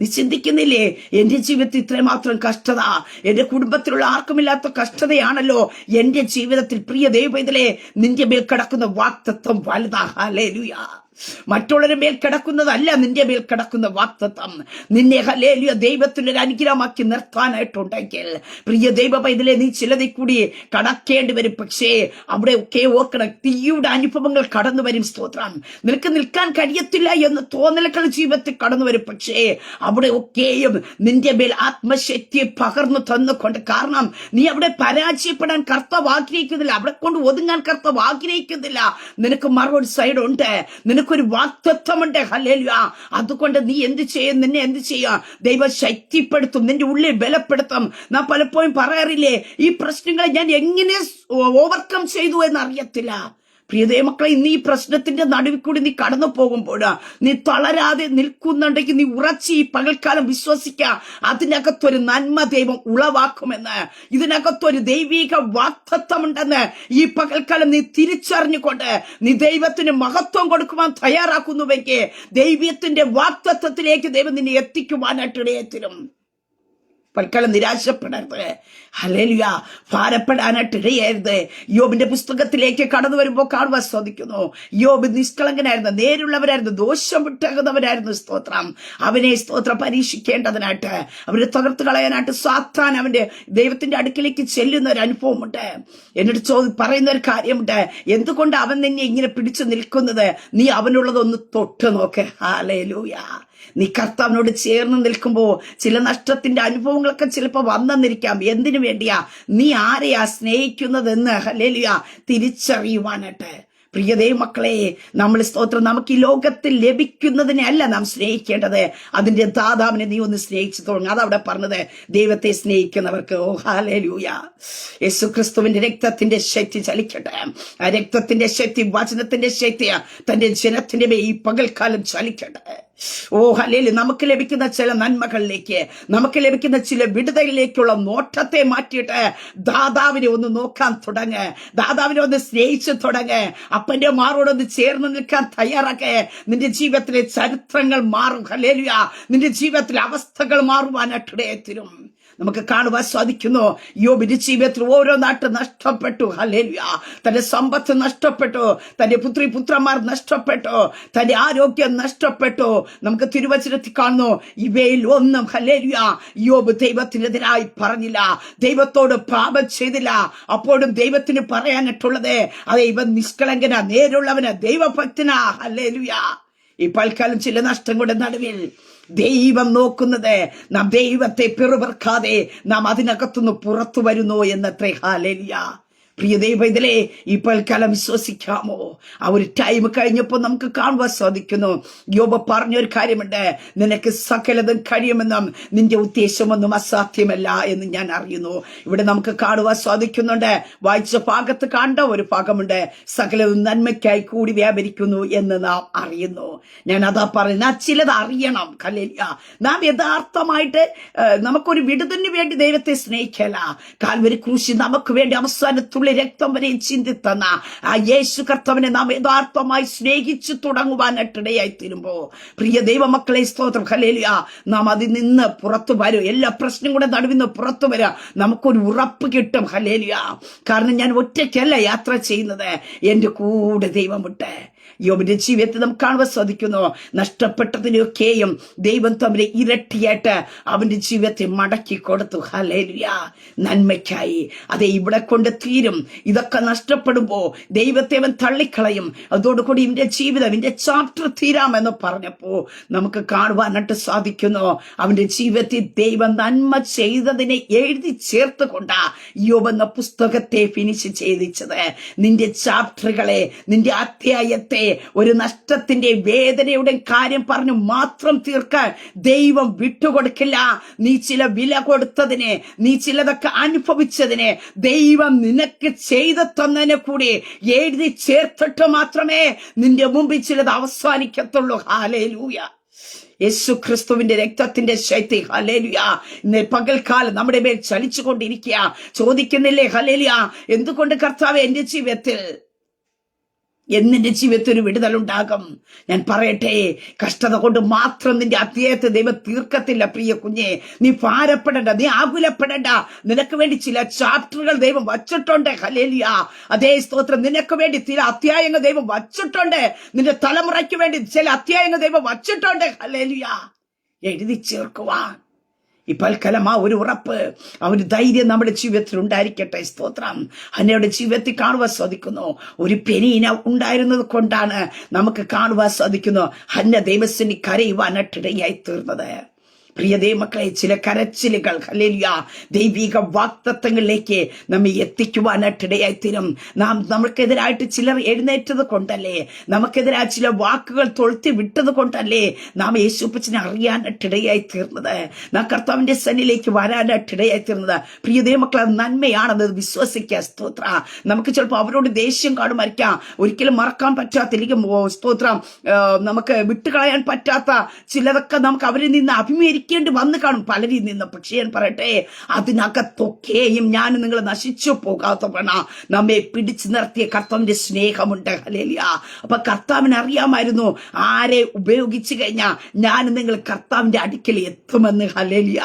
S1: നീ ചിന്തിക്കുന്നില്ലേ? എന്റെ ജീവിതത്തിൽ ഇത്രമാത്രം കഷ്ടത എന്റെ കുടുംബത്തിലുള്ള ആർക്കുമില്ലാത്ത കഷ്ടതയാണല്ലോ എന്റെ ജീവിതത്തിൽ. പ്രിയ ദൈവത്തിലെ നിന്റെ മേൽ കിടക്കുന്ന വാക്തത്വം വലുതാ. ഹലേലുയ മറ്റുള്ളവരുടെ മേൽ കിടക്കുന്നതല്ല നിന്റെ മേൽ കിടക്കുന്ന വാക്തത്വം നിന്നെ ഹലേലിയ ദൈവത്തിന്റെ ഒരു അനുഗ്രഹമാക്കി നിർത്താനായിട്ടുണ്ടെങ്കിൽ പ്രിയ ദൈവ പൈതലെ നീ ചിലതിൽ കൂടി കടക്കേണ്ടി വരും. പക്ഷേ അവിടെ ഒക്കെ ഓർക്കണം തീയുടെ അനുഭവങ്ങൾ കടന്നു വരും സ്തോത്രം. നിനക്ക് നിൽക്കാൻ കഴിയത്തില്ല എന്ന് തോന്നലുകൾ ജീവിതത്തിൽ കടന്നു വരും. പക്ഷേ അവിടെ ഒക്കെയും നിന്റെ മേൽ ആത്മശക്തിയെ പകർന്നു തന്നുകൊണ്ട് കാരണം നീ അവിടെ പരാജയപ്പെടാൻ കർത്താവ് ആഗ്രഹിക്കുന്നില്ല. അവിടെ കൊണ്ട് ഒതുങ്ങാൻ കർത്താവ് ആഗ്രഹിക്കുന്നില്ല. നിനക്ക് മറുപടി സൈഡ് ഉണ്ട് നിനക്കൊരു വാക്തത്വമുണ്ട്. ഹല്ലേലൂയ. അതുകൊണ്ട് നീ എന്ത് ചെയ്യും? നിന്നെ എന്ത് ചെയ്യാം? ദൈവം ശക്തിപ്പെടുത്തും. നിന്റെ ഉള്ളിൽ ബലപ്പെടുത്തും. നാം പലപ്പോഴും പറയാറില്ലേ ഈ പ്രശ്നങ്ങളെ ഞാൻ എങ്ങനെ ഓവർകം ചെയ്തു എന്ന് അറിയത്തില്ല പ്രിയതേ മക്കളെ ഇന്ന് ഈ പ്രശ്നത്തിന്റെ നടുവിൽ കൂടി നീ കടന്നു പോകുമ്പോൾ നീ തളരാതെ നിൽക്കുന്നുണ്ടെങ്കിൽ നീ ഉറച്ച് ഈ പകൽക്കാലം വിശ്വസിക്ക. അതിനകത്തൊരു നന്മ ദൈവം ഉളവാക്കുമെന്ന് ഇതിനകത്തൊരു ദൈവിക വാക്തത്വമുണ്ടെന്ന് ഈ പകൽക്കാലം നീ തിരിച്ചറിഞ്ഞുകൊണ്ട് നീ ദൈവത്തിന് മഹത്വം കൊടുക്കുവാൻ തയ്യാറാക്കുന്നുവെങ്കിൽ ദൈവത്തിന്റെ വാക്തത്വത്തിലേക്ക് ദൈവം നിന്നെ എത്തിക്കുവാനായിട്ട് ഇടയത്തിലും പൽക്കാലം നിരാശപ്പെടരുത്. ഹലേലുയ ഭാരപ്പെടാനായിട്ട് ഇടയരുത് യോബിന്റെ പുസ്തകത്തിലേക്ക് കടന്നു വരുമ്പോൾ കാണുവാൻ ശ്രദ്ധിക്കുന്നു യോബ് നിഷ്കളങ്കനായിരുന്നു. നേരുള്ളവരായിരുന്നു. ദോഷം വിട്ടകുന്നവരായിരുന്നു. സ്തോത്രം. അവനെ സ്തോത്രം പരീക്ഷിക്കേണ്ടതിനായിട്ട്. അവരെ തകർത്ത് കളയാനായിട്ട് സാത്താൻ അവന്റെ ദൈവത്തിന്റെ അടുക്കിലേക്ക് ചെല്ലുന്ന ഒരു അനുഭവമുണ്ട്. എന്നിട്ട് ചോദി പറയുന്ന ഒരു കാര്യമുണ്ട്. എന്തുകൊണ്ട് അവൻ നിന്നെ ഇങ്ങനെ പിടിച്ചു നിൽക്കുന്നത്? നീ അവനുള്ളതൊന്ന് തൊട്ട് നോക്ക് ഹാലേലൂയ നീ കർത്താവിനോട് ചേർന്ന് നിൽക്കുമ്പോൾ ചില നഷ്ടത്തിന്റെ അനുഭവങ്ങളൊക്കെ ചിലപ്പോൾ വന്നെന്നിരിക്കാം. എന്തിനു വേണ്ടിയാ? നീ ആരെയാ സ്നേഹിക്കുന്നതെന്ന് ഹലേലിയ തിരിച്ചറിയുവാനായിട്ട്. പ്രിയതേ മക്കളെ നമ്മൾ സ്തോത്രം. നമുക്ക് ഈ ലോകത്തിൽ ലഭിക്കുന്നതിനെ അല്ല നാം സ്നേഹിക്കേണ്ടത്. അതിന്റെ ദാതാവിനെ നീ ഒന്ന് സ്നേഹിച്ചു തുടങ്ങും. അതവിടെ പറഞ്ഞത് ദൈവത്തെ സ്നേഹിക്കുന്നവർക്ക്. ഓ ഹാലൂയ യേശു ക്രിസ്തുവിന്റെ രക്തത്തിന്റെ ശക്തി ചലിക്കട്ടെ. ആ രക്തത്തിന്റെ ശക്തി വചനത്തിന്റെ ശക്തിയാ തന്റെ ജനത്തിന്റെ ഈ പകൽക്കാലം ചലിക്കട്ടെ. ഓ ഹലേലി നമുക്ക് ലഭിക്കുന്ന ചില നന്മകളിലേക്ക് നമുക്ക് ലഭിക്കുന്ന ചില വിടുതലിലേക്കുള്ള നോട്ടത്തെ മാറ്റിയിട്ട് ദാതാവിനെ ഒന്ന് നോക്കാൻ തുടങ്ങ്. ദാതാവിനെ ഒന്ന് സ്നേഹിച്ചു തുടങ്ങ്. അപ്പന്റെ മാറോടൊന്ന് ചേർന്ന് നിൽക്കാൻ തയ്യാറാക്കെ നിന്റെ ജീവിതത്തിലെ ചരിത്രങ്ങൾ മാറും. ഹലേലിയ നിന്റെ ജീവിതത്തിലെ അവസ്ഥകൾ മാറുവാനായിട്ടിടയത്തിരും. നമുക്ക് കാണുവാൻ സാധിക്കുന്നു. യോബിന്റെ ജീവിതത്തിൽ ഓരോ നാട്ട് നഷ്ടപ്പെട്ടു. ഹലേലുയ തന്റെ സമ്പത്ത് നഷ്ടപ്പെട്ടു. തന്റെ പുത്രി പുത്രന്മാർ നഷ്ടപ്പെട്ടു. തന്റെ ആരോഗ്യം നഷ്ടപ്പെട്ടു. നമുക്ക് തിരുവചനത്തിൽ കാണുന്നു ഇവയിൽ ഒന്നും ഹലേലുയ യോബ് ദൈവത്തിനെതിരായി പറഞ്ഞില്ല. ദൈവത്തോട് പാപം ചെയ്തില്ല. അപ്പോഴും ദൈവത്തിന് പറയാനിട്ടുള്ളത് അതെ ഇവൻ നിഷ്കളങ്കന നേരുള്ളവന് ദൈവഭക്തനാ. ഹലേലുയ ഈ പൽക്കാലം ചില നഷ്ടങ്ങളുടെ നടുവിൽ ദൈവം നോക്കുന്നത് നാം ദൈവത്തെ പിറുപിറുക്കാതെ നാം അതിനകത്തുനിന്ന് പുറത്തു വരുന്നു എന്നത്രേ. ഹാലേലിയ പ്രിയ ഇതിലെ ഈ പൽക്കാലം വിശ്വസിക്കാമോ ആ ഒരു ടൈം കഴിഞ്ഞപ്പോൾ നമുക്ക് കാണുവാൻ സാധിക്കുന്നു. യോബ പറഞ്ഞൊരു കാര്യമുണ്ട്. നിനക്ക് സകലതും കഴിയുമെന്നും നിന്റെ ഉദ്ദേശമൊന്നും അസാധ്യമല്ല എന്ന് ഞാൻ അറിയുന്നു. ഇവിടെ നമുക്ക് കാണുവാൻ സാധിക്കുന്നുണ്ട്. വായിച്ച ഭാഗത്ത് കണ്ട ഒരു ഭാഗമുണ്ട്. സകലതും നന്മയ്ക്കായി കൂടി വ്യാപരിക്കുന്നു എന്ന് നാം അറിയുന്നു. ഞാൻ അതാ പറയുന്ന ചിലത് അറിയണം. കല്ലില്ല നാം യഥാർത്ഥമായിട്ട് നമുക്കൊരു വിടുതലിന് വേണ്ടി ദൈവത്തെ സ്നേഹിക്കല. കാൽവരി ക്രൂശി നമുക്ക് വേണ്ടി അവസാനത്തുള്ള രക്തം വരെ ചിന്തി തന്ന ആ യേശു കർത്തവനെ നാം യഥാർത്ഥമായി സ്നേഹിച്ചു തുടങ്ങുവാനായിട്ടിടയായി തീരുമ്പോ. പ്രിയ ദൈവമക്കളെ സ്തോത്രം. ഹലേലിയ നാം അതിൽ നിന്ന് പുറത്തു വരും. എല്ലാ പ്രശ്നം കൂടെ നടുവിൽ നിന്ന് പുറത്തു വരാം. നമുക്കൊരു ഉറപ്പ് കിട്ടും. ഹലേലിയ കാരണം ഞാൻ ഒറ്റയ്ക്കല്ല യാത്ര ചെയ്യുന്നത്. എന്റെ കൂടെ ദൈവമുണ്ട് യോബിന്റെ ജീവിതത്തിൽ നമുക്ക് കാണുവാൻ സാധിക്കുന്നു. നഷ്ടപ്പെട്ടതിനൊക്കെയും ദൈവം തമ്മിൽ ഇരട്ടിയായിട്ട് അവന്റെ ജീവിതത്തെ മടക്കി കൊടുത്തു. ഹലേലിയ നന്മയ്ക്കായി. അതെ ഇവിടെ കൊണ്ട് തീരും. ഇതൊക്കെ നഷ്ടപ്പെടുമ്പോ ദൈവത്തെ അവൻ തള്ളിക്കളയും. അതോടുകൂടി ഇവന്റെ ജീവിതം ഇവന്റെ ചാപ്റ്റർ തീരാമെന്ന് പറഞ്ഞപ്പോ നമുക്ക് കാണുവാനായിട്ട് സാധിക്കുന്നു. അവന്റെ ജീവിതത്തിൽ ദൈവം നന്മ ചെയ്തതിനെ എഴുതി ചേർത്ത് കൊണ്ടാ യോബ് എന്ന പുസ്തകത്തെ ഫിനിഷ് ചെയ്തിച്ചത്. നിന്റെ ചാപ്റ്ററുകളെ നിന്റെ അധ്യായത്തെ ഒരു നഷ്ടത്തിന്റെ വേദനയുടെ കാര്യം പറഞ്ഞു മാത്രം തീർക്കാൻ ദൈവം വിട്ടുകൊടുക്കില്ല. നീ ചില വില കൊടുത്തതിനെ നീ ചിലതൊക്കെ അനുഭവിച്ചതിനെ ദൈവം നിനക്ക് ചെയ്തു തന്നതിനെ കൂടി എഴുതി ചേർത്തിട്ട് മാത്രമേ നിന്റെ മുമ്പിൽ ചിലത് അവസാനിക്കത്തുള്ളൂ. ഹാലേലൂയ യേശു ക്രിസ്തുവിന്റെ രക്തത്തിന്റെ ശൈത്യ ഹലേലിയ ഇന്ന് പകൽക്കാലം നമ്മുടെ മേൽ ചലിച്ചുകൊണ്ടിരിക്കുക. ചോദിക്കുന്നില്ലേ? ഹലേലിയ എന്തുകൊണ്ട് കർത്താവ് എന്റെ ജീവിതത്തിൽ എന്നിന്റെ ജീവിതത്തിൽ ഒരു വിടുതലുണ്ടാകും. ഞാൻ പറയട്ടെ കഷ്ടത കൊണ്ട് മാത്രം നിന്റെ അധ്യായത്തെ ദൈവം തീർക്കത്തില്ല പ്രിയ കുഞ്ഞെ. നീ ഭാരപ്പെടണ്ട നീ ആകുലപ്പെടണ്ട. നിനക്ക് വേണ്ടി ചില ചാപ്റ്ററുകൾ ദൈവം വച്ചിട്ടുണ്ട്. ഹലേലിയ അതേ സ്തോത്രം. നിനക്ക് വേണ്ടി ചില അധ്യായങ്ങൾ ദൈവം വച്ചിട്ടുണ്ട്. നിന്റെ തലമുറയ്ക്ക് വേണ്ടി ചില അധ്യായങ്ങൾ ദൈവം വച്ചിട്ടുണ്ട്. ഹലേലിയ എഴുതി ചേർക്കുവാൻ. ഈ പൽക്കലം ആ ഒരു ഉറപ്പ് ആ ഒരു ധൈര്യം നമ്മുടെ ജീവിതത്തിൽ ഉണ്ടായിരിക്കട്ടെ. സ്തോത്രം. അന്നയുടെ ജീവിതത്തിൽ കാണുവാൻ സാധിക്കുന്നു. ഒരു പെനീന ഉണ്ടായിരുന്നത് കൊണ്ടാണ് നമുക്ക് കാണുവാൻ സാധിക്കുന്നു. ഹന്ന കരയുവാൻ അട്ടിടയായി തീർന്നത് പ്രിയ ദൈവമക്കളെ ചില കരച്ചിലുകൾ ഹലിയ ദൈവിക വാക്തത്വങ്ങളിലേക്ക് നമ്മെ എത്തിക്കുവാനായിട്ടിടയായി തീരും നാം നമുക്കെതിരായിട്ട് ചിലർ എഴുന്നേറ്റത് കൊണ്ടല്ലേ നമുക്കെതിരായ ചില വാക്കുകൾ തൊഴുത്തി വിട്ടത് കൊണ്ടല്ലേ നാം യേശുപ്പച്ചനെ അറിയാനായിട്ടിടയായി തീർന്നത് നാം കർത്താവിന്റെ സന്നിലേക്ക് വരാനായിട്ടിടയായി തീർന്നത് പ്രിയ ദൈവമക്കളെ നന്മയാണെന്ന് വിശ്വസിക്കുക സ്തോത്ര. നമുക്ക് ചിലപ്പോൾ അവരോട് ദേഷ്യം കാണുമായിരിക്കാം. ഒരിക്കലും മറക്കാൻ പറ്റാത്തിരിക്കും സ്തോത്രം നമുക്ക് വിട്ടുകളയാൻ പറ്റാത്ത ചിലതൊക്കെ നമുക്ക് അവരിൽ നിന്ന് അഭിമുഖീകരിക്കാൻ സഹിക്കേണ്ടി വന്നു കാണും പലരിൽ നിന്ന്. പക്ഷേ ഞാൻ പറയട്ടെ അതിനകത്തൊക്കെയും ഞാൻ നിങ്ങൾ നശിച്ചു പോകാത്തവണ. നമ്മെ പിടിച്ചു നിർത്തിയ കർത്താവിന്റെ സ്നേഹമുണ്ട്. ഹലേലിയ അപ്പൊ കർത്താവിന് അറിയാമായിരുന്നു. ആരെ ഉപയോഗിച്ചു കഴിഞ്ഞാൽ ഞാൻ നിങ്ങൾ കർത്താവിന്റെ അടുക്കൽ എത്തുമെന്ന്. ഹലേലിയ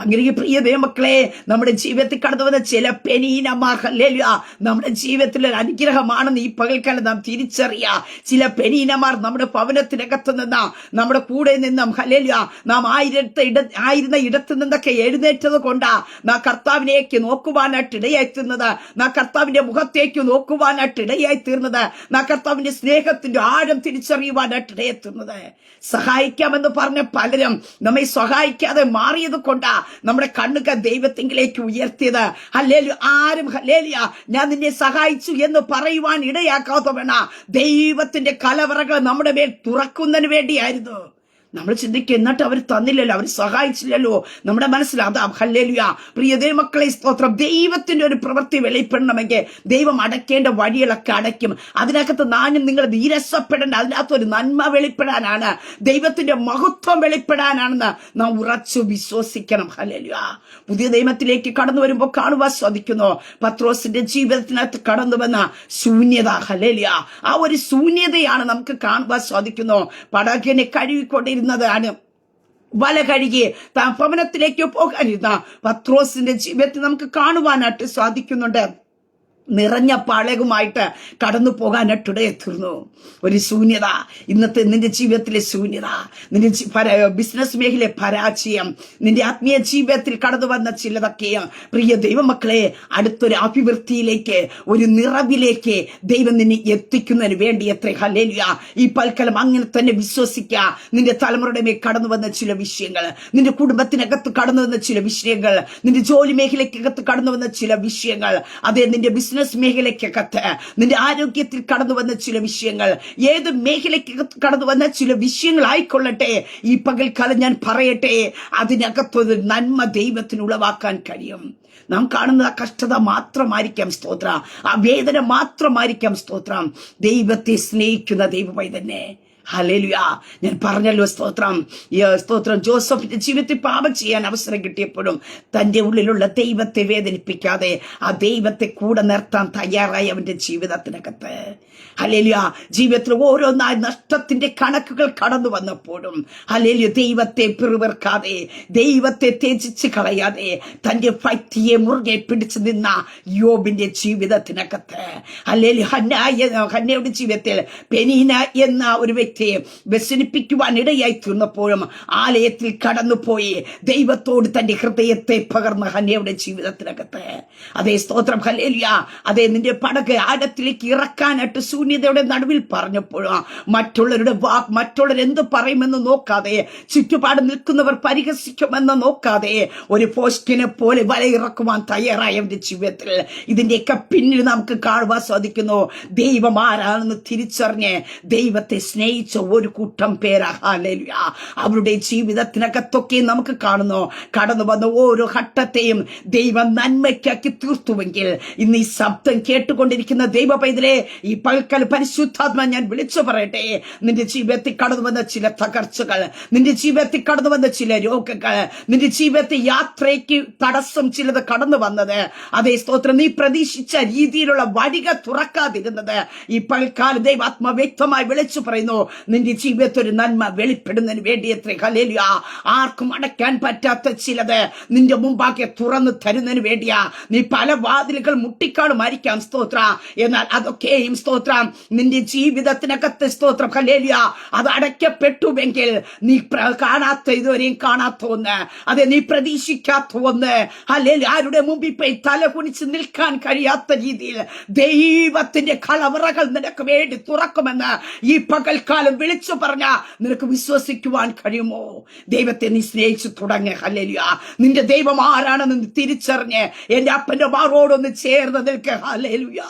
S1: അങ്ങനെ പ്രിയ ദൈവമക്കളെ നമ്മുടെ ജീവിതത്തിൽ കടന്നു വന്ന ചില പെനീനമാർ ഹലേലിയ നമ്മുടെ ജീവിതത്തിൽ ഒരു അനുഗ്രഹമാണെന്ന് ഈ പകൽക്കാലം നാം തിരിച്ചറിയ. ചില പെനീനമാർ നമ്മുടെ ഭവനത്തിനകത്ത് നിന്ന നമ്മുടെ കൂടെ നിന്നും. ഹലേലിയ നാം ആയിരത്തെ ഇട ആയിരുന്ന ഇടത്ത് നിന്നൊക്കെ എഴുന്നേറ്റത് കൊണ്ടാ നാ കർത്താവിനേക്ക് നോക്കുവാനായിട്ട് ഇടയായി തീർന്നത് നാ കർത്താവിന്റെ മുഖത്തേക്ക് നോക്കുവാനായിട്ട് ഇടയായി തീർന്നത് നാ കർത്താവിന്റെ സ്നേഹത്തിന്റെ ആഴം തിരിച്ചറിയുവാനായിട്ട് ഇടയായി തീർന്നത് സഹായിക്കാമെന്ന് പറഞ്ഞ പലരും നമ്മെ സഹായിക്കാതെ മാറിയത് കൊണ്ടാ നമ്മുടെ കണ്ണുക ദൈവത്തിങ്കിലേക്ക് ഉയർത്തിയത്. ഹല്ലേലു ആരും ഹല്ലേലിയ ഞാൻ നിന്നെ സഹായിച്ചു എന്ന് പറയുവാൻ ഇടയാക്കാത്തവണ ദൈവത്തിന്റെ കലവറകൾ നമ്മുടെ മേൽ തുറക്കുന്നതിന് വേണ്ടിയായിരുന്നു. നമ്മൾ ചിന്തിക്കുക എന്നിട്ട് അവർ തന്നില്ലല്ലോ അവർ സഹായിച്ചില്ലല്ലോ. നമ്മുടെ മനസ്സിൽ അതാ ഹല്ലേലുയ. പ്രിയതേ മക്കളെ സ്തോത്രം. ദൈവത്തിന്റെ ഒരു പ്രവൃത്തി വെളിപ്പെടണമെങ്കിൽ ദൈവം അടയ്ക്കേണ്ട വഴികളൊക്കെ അടയ്ക്കും. അതിനകത്ത് നാനും നിങ്ങൾ നീരസപ്പെടേണ്ട അതിനകത്ത് ഒരു നന്മ വെളിപ്പെടാനാണ്. ദൈവത്തിന്റെ മഹത്വം വെളിപ്പെടാനാണെന്ന് നാം ഉറച്ചു വിശ്വസിക്കണം. ഹല്ലേലുയ. പുതിയ ദൈവത്തിലേക്ക് കടന്നു വരുമ്പോൾ കാണുവാൻ സാധിക്കുന്നു. പത്രോസിന്റെ ജീവിതത്തിനകത്ത് കടന്നു വന്ന ശൂന്യത. ഹലേലിയ ആ ഒരു ശൂന്യതയാണ് നമുക്ക് കാണുവാൻ സാധിക്കുന്നു. പടകിനെ കഴുകിക്കൊണ്ടിരുന്നത് ആണ് വല കഴുകി താൻ ഭവനത്തിലേക്ക് പോകാനിരുന്ന പത്രോസിന്റെ ജീവിതത്തിൽ നമുക്ക് കാണുവാനായിട്ട് സാധിക്കുന്നുണ്ട്. നിറഞ്ഞ പാളകുമായിട്ട് കടന്നു പോകാനായിട്ടിടെ എത്തുന്നു. ഒരു ശൂന്യത. ഇന്നത്തെ നിന്റെ ജീവിതത്തിലെ ശൂന്യത. നിന്റെ ബിസിനസ് മേഖലയിലെ പരാജയം. നിന്റെ ആത്മീയ ജീവിതത്തിൽ കടന്നു വന്ന ചിലതൊക്കെ പ്രിയ ദൈവമക്കളെ അടുത്തൊരു അഭിവൃദ്ധിയിലേക്ക് ഒരു നിറവിലേക്ക് ദൈവം നിന്നെ എത്തിക്കുന്നതിന് വേണ്ടി എത്ര ഹലേലിയ ഈ പൽക്കലം അങ്ങനെ തന്നെ വിശ്വസിക്കുക. നിന്റെ തലമുറയുടെ മേൽ കടന്നു വന്ന ചില വിഷയങ്ങൾ നിന്റെ കുടുംബത്തിനകത്ത് കടന്നു വന്ന ചില വിഷയങ്ങൾ നിന്റെ ജോലി മേഖലയ്ക്കകത്ത് കടന്നു വന്ന ചില വിഷയങ്ങൾ അതെ നിന്റെ ബിസിനസ് മേഖലയ്ക്കകത്ത് നിന്റെ ആരോഗ്യത്തിൽ കടന്നു വന്ന ചില വിഷയങ്ങൾ ഏത് മേഖലയ്ക്കകത്ത് കടന്നു വന്ന ചില വിഷയങ്ങളായിക്കൊള്ളട്ടെ ഈ പകൽക്കാലം ഞാൻ പറയട്ടെ അതിനകത്തൊരു നന്മ ദൈവത്തിന് ഉളവാക്കാൻ കഴിയും. നാം കാണുന്ന ആ കഷ്ടത മാത്രമായിരിക്കാം സ്തോത്ര ആ വേദന മാത്രമായിരിക്കാം സ്തോത്രം. ദൈവത്തെ സ്നേഹിക്കുന്ന ദൈവമായി തന്നെ ഹലേലുയ ഞാൻ പറഞ്ഞല്ലോ സ്തോത്രം. സ്തോത്രം ജോസഫിന്റെ ജീവിതത്തിൽ പാപം ചെയ്യാൻ അവസരം കിട്ടിയപ്പോഴും തന്റെ ഉള്ളിലുള്ള ദൈവത്തെ വേദനിപ്പിക്കാതെ ആ ദൈവത്തെ കൂടെ നിർത്താൻ തയ്യാറായി അവന്റെ ജീവിതത്തിനകത്ത്. ഹലേലിയ ജീവിതത്തിൽ ഓരോന്നായി നഷ്ടത്തിന്റെ കണക്കുകൾ കടന്നു വന്നപ്പോഴും ഹലേലിയ ദൈവത്തെ പിറുവിർക്കാതെ ദൈവത്തെ ത്യജിച്ച് കളയാതെ തന്റെ ഭക്തിയെ മുറുകെ പിടിച്ചു നിന്ന യോബിന്റെ ജീവിതത്തിനകത്ത് ഹലേലി ഹന്ന ഹന്നയുടെ ജീവിതത്തിൽ പെനീന എന്ന ഒരു വ്യക്തിയെ വ്യസനിപ്പിക്കുവാൻ ഇടയായി തീർന്നപ്പോഴും ആലയത്തിൽ കടന്നുപോയി ദൈവത്തോട് തന്റെ ഹൃദയത്തെ പകർന്ന ഹന്നയുടെ ജീവിതത്തിനകത്ത്. അതേ സ്തോത്രം ഹലേലിയ അതേ നിന്റെ പടക് ആഴത്തിലേക്ക് ഇറക്കാനായിട്ട് ശൂന്യതയുടെ നടുവിൽ പറഞ്ഞപ്പോഴും മറ്റുള്ളവരുടെ വാക്ക് മറ്റുള്ളവർ എന്ത് പറയുമെന്ന് നോക്കാതെ ചുറ്റുപാട് നിൽക്കുന്നവർ പരിഹസിക്കുമെന്ന് നോക്കാതെ ഒരു പോസ്റ്റിനെ പോലെ വലയിറക്കുവാൻ തയ്യാറായ അവന്റെ ജീവിതത്തിൽ ഇതിന്റെയൊക്കെ പിന്നിൽ നമുക്ക് കാണുവാൻ സാധിക്കുന്നു. ദൈവം ആരാണെന്ന് തിരിച്ചറിഞ്ഞ് ദൈവത്തെ സ്നേഹിച്ച ഒരു കൂട്ടം പേരാ. അവരുടെ ജീവിതത്തിനകത്തൊക്കെ നമുക്ക് കാണുന്നു. കടന്നു വന്ന ഓരോ ഘട്ടത്തെയും ദൈവം നന്മയ്ക്കാക്കി തീർത്തുവെങ്കിൽ ഇന്ന് ഈ ശബ്ദം കേട്ടുകൊണ്ടിരിക്കുന്ന ദൈവ പൈതലെ ഈ പൽക്കൽ പരിശുദ്ധാത്മ ഞാൻ വിളിച്ചു പറയട്ടെ. നിന്റെ ജീവിതത്തിൽ കടന്നു വന്ന ചില തകർച്ചകൾ നിന്റെ ജീവിതത്തിൽ കടന്നു വന്ന ചില രോഗങ്ങൾ നിന്റെ ജീവിതത്തിൽ യാത്രയ്ക്ക് തടസ്സം ചിലത് കടന്നു വന്നത്. അതേ സ്തോത്രം നീ പ്രതീക്ഷിച്ച രീതിയിലുള്ള വഴിക തുറക്കാതിരുന്നത്. ഈ പൽക്കാല ദൈവാത്മ വ്യക്തമായി വിളിച്ചു പറയുന്നു നിന്റെ ജീവിതത്തിൽ ഒരു നന്മ വെളിപ്പെടുന്നതിന് വേണ്ടി എത്ര കലേലിയ ആർക്കും അടയ്ക്കാൻ പറ്റാത്ത ചിലത് നിന്റെ മുമ്പാകെ തുറന്നു തരുന്നതിന് വേണ്ടിയാ. നീ പല വാതിലുകൾ മുട്ടിക്കാണുമായിരിക്കാം സ്തോത്ര. എന്നാൽ അതൊക്കെയും സ്തോത്രം നിന്റെ ജീവിതത്തിനകത്ത് സ്തോത്രം ഹലേലിയ അത് അടയ്ക്കപ്പെട്ടുവെങ്കിൽ നീ കാണാത്ത ഇതുവരെയും കാണാത്ത ഒന്ന് അതെ നീ പ്രതീക്ഷിക്കാത്ത ഒന്ന് അല്ലെങ്കിൽ ആരുടെ മുമ്പിൽ പോയി തല കുനിച്ച് നിൽക്കാൻ കഴിയാത്ത രീതിയിൽ ദൈവത്തിന്റെ കളവറകൾ നിനക്ക് വേണ്ടി തുറക്കുമെന്ന് ഈ പകൽക്കാലം വിളിച്ചു പറഞ്ഞ നിനക്ക് വിശ്വസിക്കുവാൻ കഴിയുമോ? ദൈവത്തെ നീ സ്നേഹിച്ചു തുടങ്ങി ഹല്ലേലൂയ. നിന്റെ ദൈവം ആരാണെന്ന് തിരിച്ചറിഞ്ഞ് എന്റെ അപ്പന്റെ മാറോടൊന്ന് ചേർന്ന് നിൽക്കുക ഹല്ലേലൂയ.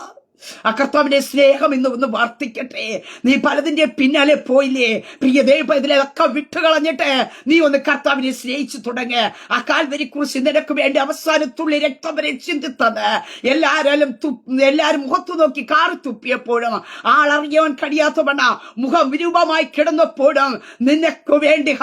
S1: ആ കർത്താവിന്റെ സ്നേഹം ഇന്ന് ഒന്ന് വർത്തിക്കട്ടെ നീ പലതിന്റെ പിന്നാലെ പോയില്ലേ? പ്രിയ ദൈവം ഇതിലൊക്കെ വിട്ടുകളഞ്ഞിട്ട് നീ ഒന്ന് കർത്താവിനെ സ്നേഹിച്ചു തുടങ്ങ്. ആ കാൽവരി കുറിച്ച് നിനക്ക് വേണ്ടി അവസാനത്തുള്ളി രക്തം വരെ ചിന്തിത്തത് എല്ലാരും എല്ലാരും മുഖത്തു നോക്കി കാറി തുപ്പിയപ്പോഴും ആളറിയാൻ കഴിയാത്തവണ്ണ മുഖം വിരൂപമായി കിടന്നപ്പോഴും നിനക്ക് വേണ്ടി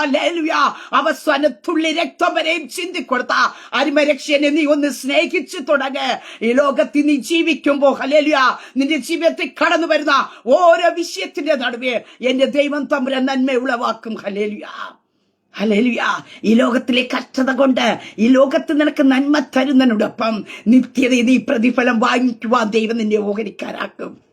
S1: അവസാനത്തുള്ളി രക്തം വരെയും ചിന്തിക്കൊടുത്ത അരിമരക്ഷനെ നീ ഒന്ന് സ്നേഹിച്ചു തുടങ്ങ്. ഈ ലോകത്തിൽ നീ ജീവിക്കുമ്പോ ഹല്ലേലൂയ നിന്റെ ജീവിതത്തിൽ കടന്നു വരുന്ന ഓരോ വിഷയത്തിന്റെ നടുവേ എന്റെ ദൈവം തമ്പുര നന്മ ഉളവാക്കും. ഹല്ലേലൂയ. ഹല്ലേലൂയ. ഈ ലോകത്തിലെ കഷ്ടത കൊണ്ട് ഈ ലോകത്ത് നിനക്ക് നന്മ തരുന്നതിനോടൊപ്പം നിത്യത നീ പ്രതിഫലം വാങ്ങിക്കുവാൻ ദൈവം നിന്നെ ഓഹരിക്കാരാക്കും.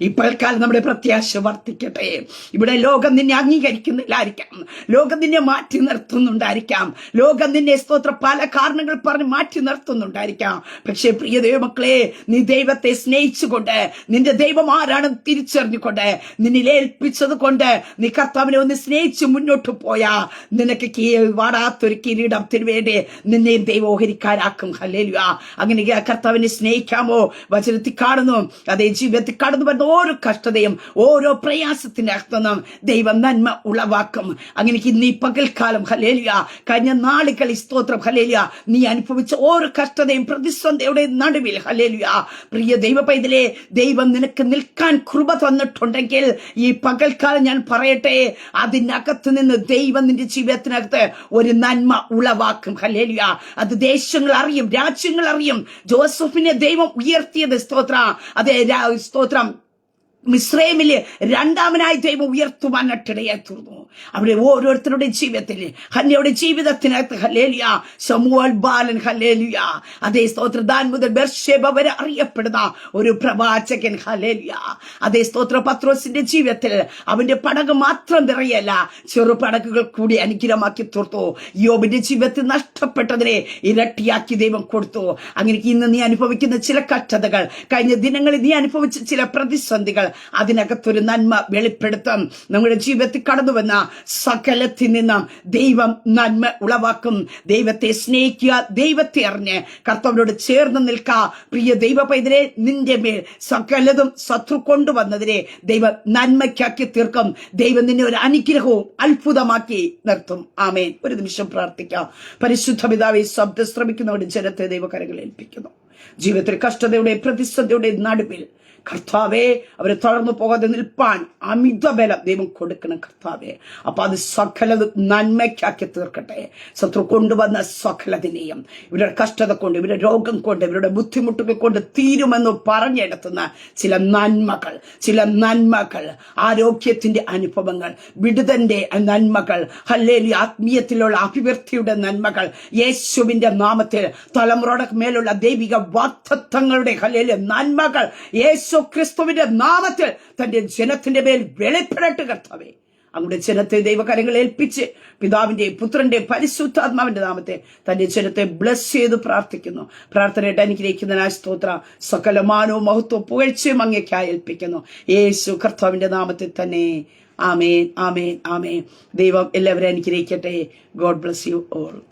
S1: ഇപ്പോഴക്കാലം നമ്മുടെ പ്രത്യാശ വർദ്ധിക്കട്ടെ. ഇവിടെ ലോകം നിന്നെ അംഗീകരിക്കുന്നില്ലായിരിക്കാം. ലോകം നിന്നെ മാറ്റി നിർത്തുന്നുണ്ടായിരിക്കാം. ലോകം നിന്നെ സ്തോത്ര പല കാരണങ്ങൾ പറഞ്ഞ് മാറ്റി നിർത്തുന്നുണ്ടായിരിക്കാം. പക്ഷേ പ്രിയ ദൈവമക്കളെ നീ ദൈവത്തെ സ്നേഹിച്ചുകൊണ്ട് നിന്റെ ദൈവം ആരാണെന്ന് തിരിച്ചറിഞ്ഞുകൊണ്ട് നിന്നിൽ ഏൽപ്പിച്ചത് കൊണ്ട് നീ കർത്താവിനെ ഒന്ന് സ്നേഹിച്ച് മുന്നോട്ട് പോയാ. നിനക്ക് വാടാത്തൊരു കിരീടത്തിന് വേണ്ടി നിന്നെയും ദൈവോഹരിക്കാരാക്കും ഹല്ലേലുക അങ്ങനെ കർത്താവിനെ സ്നേഹിക്കാമോ? വചനത്തിൽ കാണുന്നു. അതേ ജീവിതത്തിൽ കടന്നു വരുന്ന ഓരോ കഷ്ടതയും ഓരോ പ്രയാസത്തിന്റെ അർത്ഥം ദൈവം നന്മ ഉളവാക്കും. അങ്ങനെ ഈ പകൽക്കാലം ഹലേലിയ കഴിഞ്ഞ നാളുകൾ സ്തോത്രം ഹലേലിയ നീ അനുഭവിച്ച ഓരോ കഷ്ടതയും പ്രതിസന്ധിയുടെ നടുവിൽ ഹലേലിയ പ്രിയ ദൈവ പൈതലെ ദൈവം നിനക്ക് നിൽക്കാൻ കൃപ തന്നിട്ടുണ്ടെങ്കിൽ ഈ പകൽക്കാലം ഞാൻ പറയട്ടെ അതിനകത്ത് നിന്ന് ദൈവം നിന്റെ ജീവിതത്തിനകത്ത് ഒരു നന്മ ഉളവാക്കും ഹലേലിയ അത് ദേശങ്ങൾ അറിയും രാജ്യങ്ങൾ അറിയും. ജോസഫിനെ ദൈവം ഉയർത്തിയത് സ്തോത്ര. അതെ സ്തോത്രം. മിശ്രൈമിൽ രണ്ടാമനായി ദൈവം ഉയർത്തുവാനിടയായി തീർന്നു അവിടെ ഓരോരുത്തരുടെ ജീവിതത്തിൽ ഹല്യയുടെ ജീവിതത്തിനകത്ത് ഹലേലിയ ശമുവൽ ബാലൻ ഹലേലിയ അതേ സ്തോത്രദാൻ മുതൽ ബർഷേബ വരെ അറിയപ്പെടുന്ന ഒരു പ്രവാചകൻ ഹലേലിയ അതേ സ്തോത്ര പത്രോസിന്റെ ജീവിതത്തിൽ അവന്റെ പടക് മാത്രം നിറയല്ല ചെറു പടകുകൾ കൂടി അനുഗ്രഹമാക്കി തീർത്തു. യോബിന്റെ ജീവിതത്തിൽ നഷ്ടപ്പെട്ടതിനെ ഇരട്ടിയാക്കി ദൈവം കൊടുത്തു. അങ്ങനെ ഇന്ന് നീ അനുഭവിക്കുന്ന ചില കഷ്ടതകൾ കഴിഞ്ഞ ദിനങ്ങളിൽ നീ അനുഭവിച്ച ചില പ്രതിസന്ധികൾ അതിനകത്തൊരു നന്മ വെളിപ്പെടുത്തും. നമ്മുടെ ജീവിതത്തിൽ കടന്നു വന്ന സകലത്തിൽ നിന്നും ദൈവം നന്മ ഉളവാക്കും. ദൈവത്തെ സ്നേഹിക്കുക ദൈവത്തെ അറിഞ്ഞ് കർത്തവനോട് ചേർന്ന് നിൽക്കുക. പ്രിയ ദൈവ പൈതലെ നിന്റെ മേൽ സകലതും ശത്രു കൊണ്ടുവന്നതിനെ ദൈവം നന്മയ്ക്കാക്കി തീർക്കും. ദൈവം നിന്നെ ഒരു അനുഗ്രഹവും അത്ഭുതമാക്കി നിർത്തും. ആമേൻ. ഒരു നിമിഷം പ്രാർത്ഥിക്കാം. പരിശുദ്ധ പിതാവെ ശബ്ദം ശ്രമിക്കുന്നവരുടെ ജനത്തെ ദൈവകരങ്ങൾ ഏൽപ്പിക്കുന്നു. ജീവിതത്തിൽ കഷ്ടതയുടെ പ്രതിസന്ധിയുടെ നടുവിൽ കർത്താവെ അവരെ തളർന്നു പോകാതെ നിൽപ്പാൻ അമിത ബലം ദൈവം കൊടുക്കണം കർത്താവെ. അപ്പൊ അത് സകലത് നന്മയ്ക്കാക്കി തീർക്കട്ടെ. ശത്രു കൊണ്ടുവന്ന സകലതിനെയും ഇവരുടെ കഷ്ടത കൊണ്ട് ഇവരുടെ രോഗം കൊണ്ട് ഇവരുടെ ബുദ്ധിമുട്ടുകൾ കൊണ്ട് തീരുമെന്ന് പറഞ്ഞെടുത്തുന്ന ചില നന്മകൾ ചില നന്മകൾ ആരോഗ്യത്തിന്റെ അനുഭവങ്ങൾ വിടുതന്റെ നന്മകൾ അല്ലെങ്കിൽ ആത്മീയത്തിലുള്ള അഭിവൃദ്ധിയുടെ നന്മകൾ യേശുവിന്റെ നാമത്തിൽ തലമുറയുടെ മേലുള്ള ദൈവിക വാക്തത്വങ്ങളുടെ ഹല്ലേലി നന്മകൾ യേശു ക്രിസ്തുവിന്റെ നാമത്തിൽ തന്റെ ജനത്തിന്റെ മേൽ വെളിപ്പെടട്ട് കർത്താവേ. അങ്ങയുടെ ജനത്തെ ദൈവകരങ്ങൾ ഏൽപ്പിച്ച് പിതാവിന്റെ പുത്രന്റെ പരിശുദ്ധാത്മാവിന്റെ നാമത്തെ തന്റെ ജനത്തെ ബ്ലസ് ചെയ്ത് പ്രാർത്ഥിക്കുന്നു. പ്രാർത്ഥനയായിട്ട് അനുഗ്രഹിക്കുന്നതിനായ സ്തോത്ര. സകലമാനവും മഹത്വവും പുകഴ്ചയും അങ്ങേക്കായി ഏൽപ്പിക്കുന്നു. യേശു കർത്താവിന്റെ നാമത്തിൽ തന്നെ. ആമേൻ ആമേൻ ആമേൻ. ദൈവം എല്ലാവരെയും അനുഗ്രഹിക്കട്ടെ. God bless you all